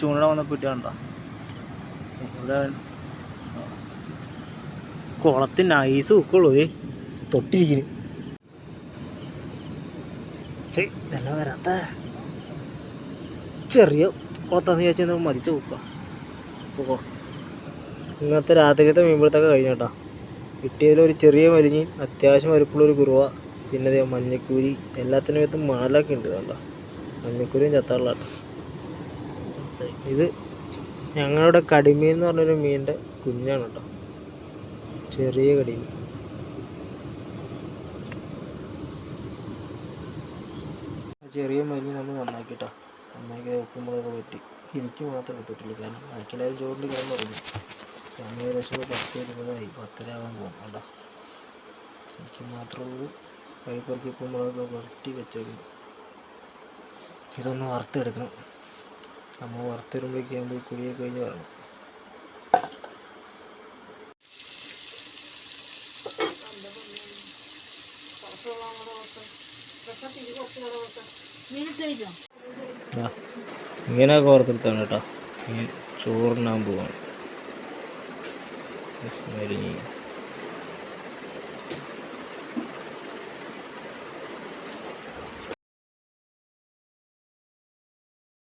ചൂണ്ട വന്നപ്പോൾ കിട്ടിയാണ്ടോ ഇവിടെ കുളത്തിന് ഐസ് ഉക്കുള്ളൂ ഏ തൊട്ടിരിക്കുന്നു ഏയ്, വരാത്ത ചെറിയ കുളത്താന്ന് വിചാരിച്ചാൽ മതിച്ച് നോക്കാം പോകോ ഇന്നത്തെ രാത്രിക്കത്തെ മീൻപിടുത്തൊക്കെ കഴിഞ്ഞു കേട്ടോ. കിട്ടിയതിലൊരു ചെറിയ മരിഞ്ഞ് അത്യാവശ്യം ഒരു കുറുവ പിന്നെ മഞ്ഞക്കൂരി എല്ലാത്തിനും വിധത്തും മാലൊക്കെ ഉണ്ട് കേട്ടോ മഞ്ഞക്കൂരിയും ചത്താറുള്ള കേട്ടോ ഇത് ഞങ്ങളുടെ കടിമീൻ എന്ന് പറഞ്ഞൊരു മീനിന്റെ കുഞ്ഞാണ് കേട്ടോ. ചെറിയ കടിമീൻ. ചെറിയ മരി നമ്മൾ നന്നാക്കി കേട്ടോ. നന്നാക്കി ഉപ്പുമുളകൊക്കെ പറ്റി എനിക്ക് മാത്രം എടുത്തിട്ടുള്ളൂ കാരണം ബാക്കിയെല്ലാവരും ചോറിന്റെ കാര്യം പറഞ്ഞു. സമയം ഒരു പത്ത് ഇരുപതായി. പത്തര ആവാൻ പോകും കേട്ടോ. എനിക്ക് മാത്രമുള്ളൂ കൈ പെറുക്കി ഉപ്പുമുളകൊക്കെ പുരട്ടി വെച്ചേക്കുന്നു. ഇതൊന്ന് വറുത്തെടുക്കണം. നമ്മൾ വറുത്തരുമ്പോഴേക്ക് ആകുമ്പോൾ കുടിയൊക്കെ കഴിഞ്ഞ് വരണം. ഇങ്ങനെയൊക്കെ ഓർത്തെടുത്താണ് കേട്ടോ. ചോറിനാൻ പോവാണ്. മരിഞ്ഞ്